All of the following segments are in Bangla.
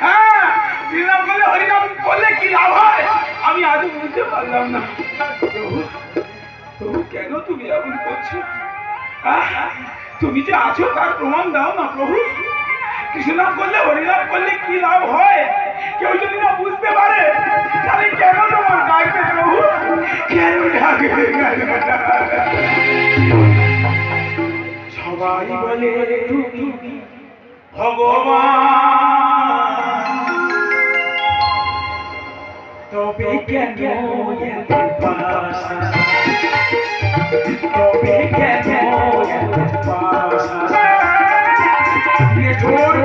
হ্যাঁ করলে কি লাভ হয়? আমি আজও বুঝতে পারলাম না। কেন তুমি করছ? আহ, তুমি যে আছো তার প্রমাণ দাও না প্রভু। কৃষ্ণনাম করলে হরিনাম করলে কি লাভ হয়? কেউ যদি না বুঝতে পারে তাহলে কেন তোমার ডাকবে প্রভু? কেন সবাই বলে তুমি ভগবান। তবে কেন তবে কেন এত ভাষা छोड़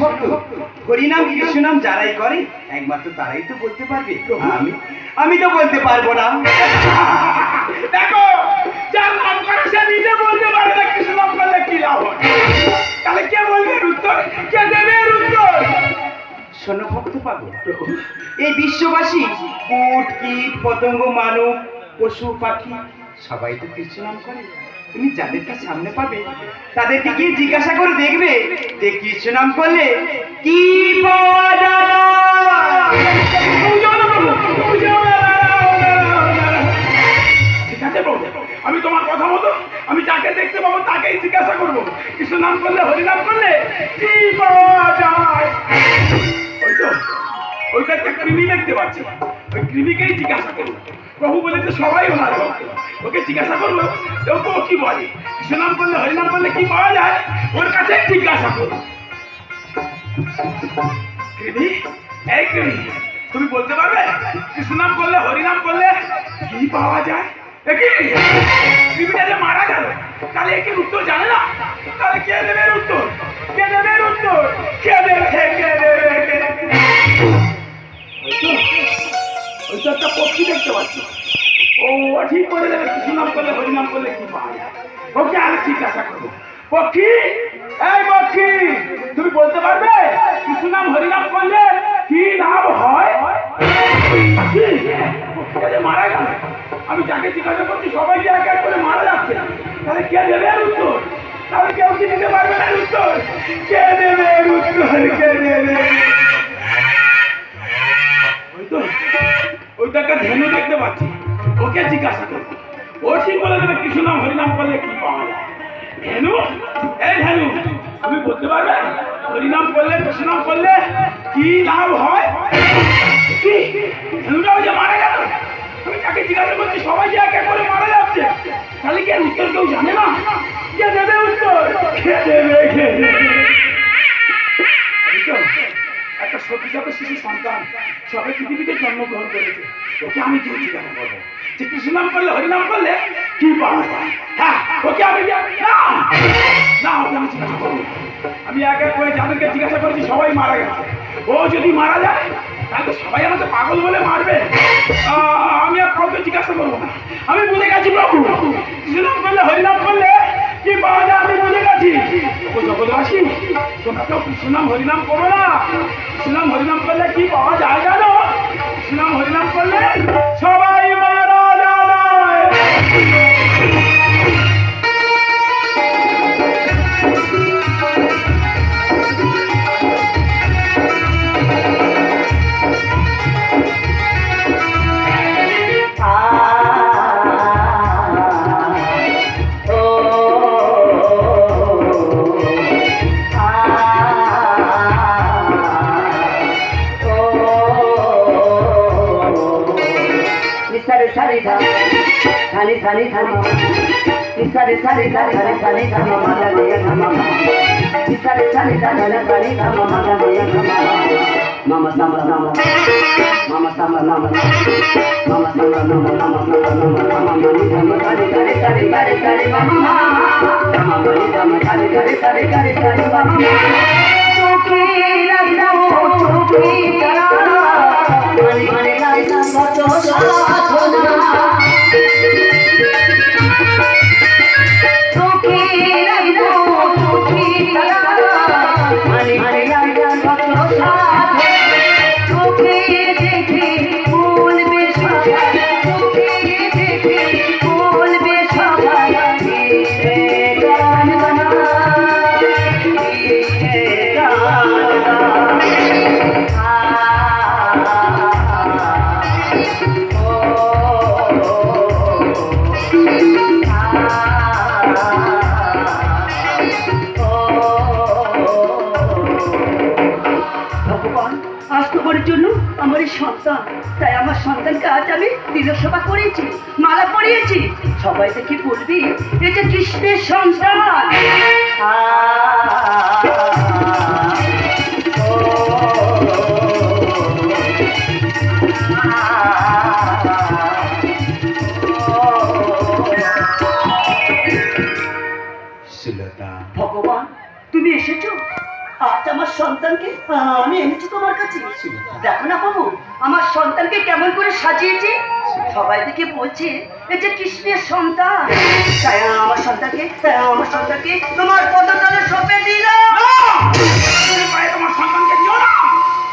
ভক্ত হরিনাম কৃষ্ণনাম যারাই করে, একমাত্র তারাই তো বলতে পারবে। আমি আমি তো বলতে পারব না। দেখো, যার নাম করে সে নিজে বলতে না করলে কি লাভ তাহলে কে বলবে উত্তর? কে দেবে উত্তর? ভক্ত এই বিশ্ববাসী কুট কীট, পতঙ্গ মানব পশু, পাখি, সবাই তো কৃষ্ণ নাম করে। তুমি যাদেরকে সামনে পাবে, তাদেরকে গিয়ে জিজ্ঞাসা করে দেখবে যে কৃষ্ণ নাম করলে। কি। ঠিক আছে আমি তোমার কথা মতো, আমি যাকে দেখতে পাবো তাকেই জিজ্ঞাসা করব। কৃষ্ণ নাম করলে হরি নাম করলে? কি পাওয়া যায়? ওই তো, ওইটা একটা কৃমি দেখতে পাচ্ছি। ওই জিজ্ঞাসা করব প্রভু বলেছে সবাই ওনার ভক্ত ওকে জিজ্ঞাসা করব যে ও কি বলে? কৃষ্ণ নাম করলে হরি নাম করলে কি পাওয়া যায়? ওর কাছে জিজ্ঞাসা করব কৃমি এই কৃমি তুমি বলতে পারবে? কৃষ্ণ নাম করলে হরি নাম করলে কি পাওয়া যায়? কৃমিটা যে মারা গেল, তাহলে একে উত্তর জানে না? তাহলে কে দেবে উত্তর? কে দেবে উত্তর? কে দেবে দেখতে পাচ্ছি ও, ঠিক করে দেবে কৃষ্ণ নাম করলে হরি নাম করলে কি পাওয়া যায়? ওকে আমি জিজ্ঞাসা করব পক্ষী, এই পক্ষী, তুমি বলতে পারবে কৃষ্ণ নাম হরি নাম করলে কি লাভ হয়? মারা গেল। আমি যাকে জিজ্ঞাসা করছি সবাই যে এক এক করে মারা যাচ্ছে। তাহলে কে দেবে এর উত্তর? তাহলে কেউ কি দিতে পারবে না উত্তর? কে দেবে উত্তর? কে দেবে ওই তো ওই তো একটা ধেনু দেখতে পাচ্ছি। ওকে জিজ্ঞাসা করব ও ঠিক বলে দেবে, কৃষ্ণ নাম হরিনাম করলে কি পাওয়া যায়? ধেনু এই ধেনু তুমি বলতে পারবে? হরিনাম করলে, কৃষ্ণ নাম করলে কি লাভ হয়? কি? ধেনুটাও যে মারা গেল? আমি তাকে জিজ্ঞাসা করছি, সবাই যে এক করে মারা যাচ্ছে, তাহলে কি উত্তর কেউ জানে না? কে দেবে উত্তর? কে দেবে? একটা শিশু সন্তান, সবে পৃথিবীতে জন্মগ্রহণ করেছে, ওকে আমি কি জিজ্ঞাসা করব যে কৃষ্ণ নাম করলে, হরিনাম করলে কি পাওয়া যায়? হ্যাঁ ওকে আমি না! ওকে আমি জিজ্ঞাসা করব। আমি এক এক করে যাদেরকে জিজ্ঞাসা করেছি, সবাই মারা গেছে। ও যদি মারা যায়, তাহলে সবাই আমাকে পাগল বলে মারবে। আমি আর কাউকে জিজ্ঞাসা করব না। আমি বুঝে গেছি, প্রভু কৃষ্ণ নাম করলে, হরিনাম করলে কি পাওয়া যায়? কৃষ্ণনাম হরিনাম না? হরিনাম করলে কি পাওয়া যায় জানো? হরিনাম করলে সানি সানি সানি নিসারে সারে সারে সারে সানি ধাম মাদা রে ধাম নিসারে সারে সারে সারে সানি ধাম মাদা রে ধাম মামা সামা নামা মামা সামা নামা মামা সামা নামা মামা সামা নামা মামা মনি ধাম সারে সারে সারে সারে সারে মামা মামা মনি ধাম সারে সারে সারে সারে সারে মামা তোকে রাখা তোকে তারা মানে মানে লাই আমার কাজ আমি তিলসভা করেছি মালা পরিয়েছি। সবাই দেখি বলবি এটা কৃষ্ণের সন্তান। আ, আমার সন্তানকে আমি এনেছি তোমার কাছে। দেখো না বাবু আমার সন্তানকে কেমন করে সাজিয়েছি? সবাই দেখে বলছে এই যে কৃষ্ণের সন্তান। তাই আমার সন্তানকে আমার সন্তানকে তোমার পদতলে সঁপে দিলাম তুমি পায়ে তোমার সন্তানকে দিও না।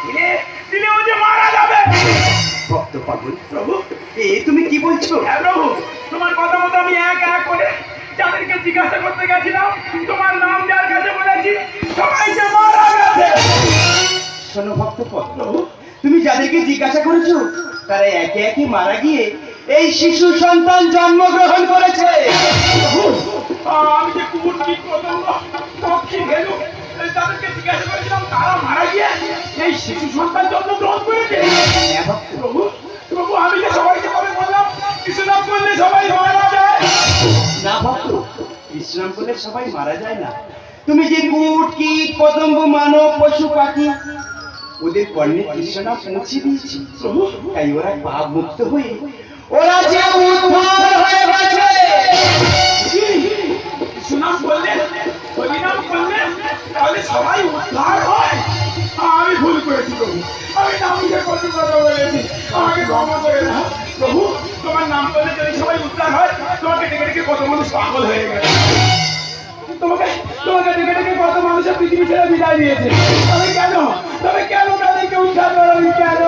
দিলে দিলে ও যে মারা যাবে। ভক্ত পাগল প্রভু এ তুমি কি বলছো? হ্যাঁ প্রভু তোমার কথা মতো আমি এক এক করে যাদেরকে জিজ্ঞাসা করতে গেছিলাম তোমার নাম যার কাছে বলেছি সবাই যে মারা শোনো ভক্ত তুমি যাদেরকে জিজ্ঞাসা করেছ তারা একে একে মারা গিয়ে এই শিশু সন্তান জন্মগ্রহণ করেছে। আমি যে কুকুর কি পতঙ্গ পক্ষী ভেলু এই তাদেরকে জিজ্ঞাসা করেছিলাম তারা মারা গিয়ে এই শিশু সন্তান জন্মগ্রহণ করেছে। হ্যাঁ, প্রভু প্রভু আমি যে সবাইকে করে বললাম কিছু না করলে সবাই মারা যায়। না ভক্ত বিশ্রাম করলে সবাই মারা যায় না। তুমি যে কুট, কীট, পতঙ্গ, মানব, পশু, পাখি, ওদের কর্ণে কৃষ্ণা পৌঁছে দিয়েছি। তাই ওরা পাপ মুক্ত হয়ে ওরা যে উদ্ধার হয়ে গেছে। তাহলে সবাই হয়। আমি ভুল করেছি, প্রভু। আমি প্রভু, তোমার নাম করলে যদি সবাই উদ্ধার হয়, তোমাকে ডেকে ডেকে কত মানুষ পাগল হয়ে গেছে। তোমাকে তোমাকে দেখে দেখে কত মানুষের পৃথিবী ছেড়ে বিদায় দিয়েছে। তবে কেন? তবে কেন তাদেরকে উদ্ধার করা কেন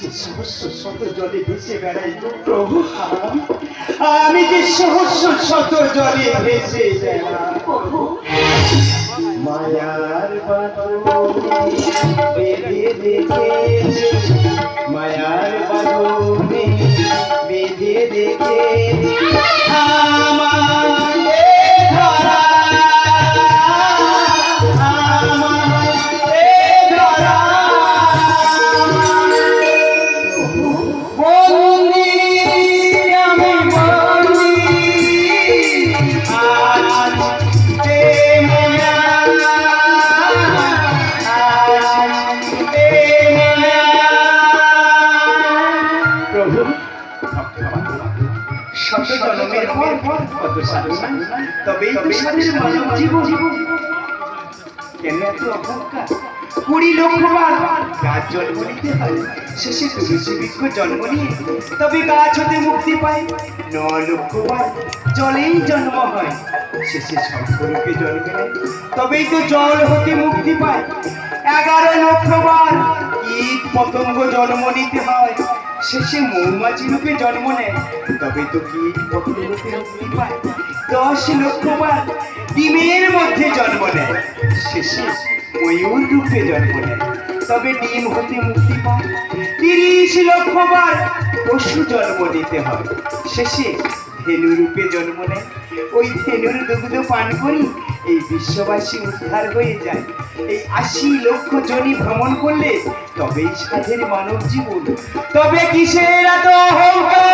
যে সহস্র শত জলে ভেসে বেড়াই প্রভু, আমি- যে সহস্র শত জলে ভেসে বেড়াই মায়ার বেঁধে রেখেছে, মায়ার বাঁধনে বেঁধে শত জন্মের পর কত সাধনা তবেই তো সাধের মানব জীবন। কেন এত অহংকার? কুড়ি লক্ষ বার গাছ জন্ম নিতে হয়। শেষে বৃক্ষ জন্ম নিয়ে তবে গাছ হতে মুক্তি পায়। ন লক্ষ বার জলেই জন্ম হয়। শেষে শঙ্করূপে জন্ম নেয়। তবেই তো জল হতে মুক্তি পায়। এগারো লক্ষ বার কীট পতঙ্গ জন্ম নিতে হয়। শেষে মৌমাছি রূপে জন্ম নেয়। তবে তো পায়? দশ লক্ষ বার ডিমের মধ্যে জন্ম নেয়। শেষে ময়ূর রূপে জন্ম নেয়। তবে ডিম হতে মুক্তি পায়। তিরিশ লক্ষ বার পশু জন্ম নিতে হয় শেষে ধেনু জন্ম নেয়। ওই ধেনুর দুগ্ধ পান করি, এই বিশ্ববাসী উদ্ধার হয়ে যায়। এই আশি লক্ষ জনি ভ্রমণ করলে তবেই সাধের মানব জীবন। তবে কিসের এত অহংকার?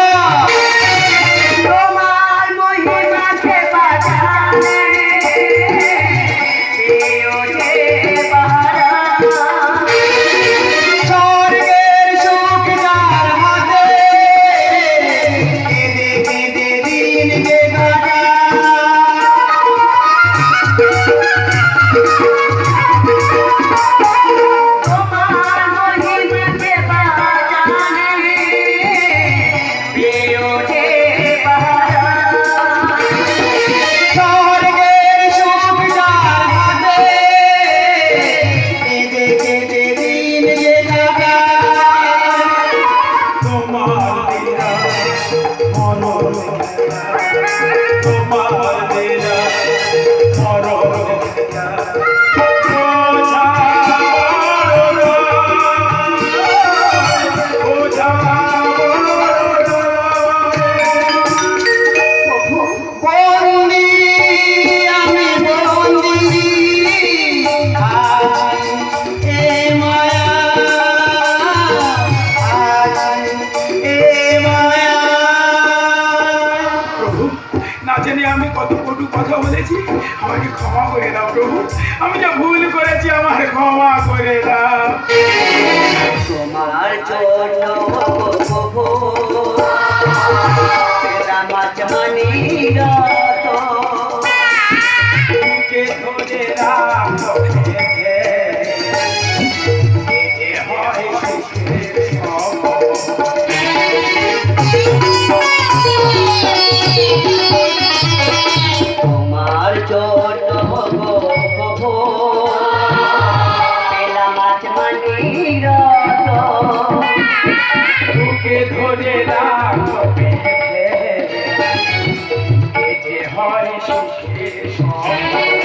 দাও প্রভু। আমি যা ভুল করেছি আমার ক্ষমা করে দাও। তোমার জন্য ধরে রাখো হয় সুখের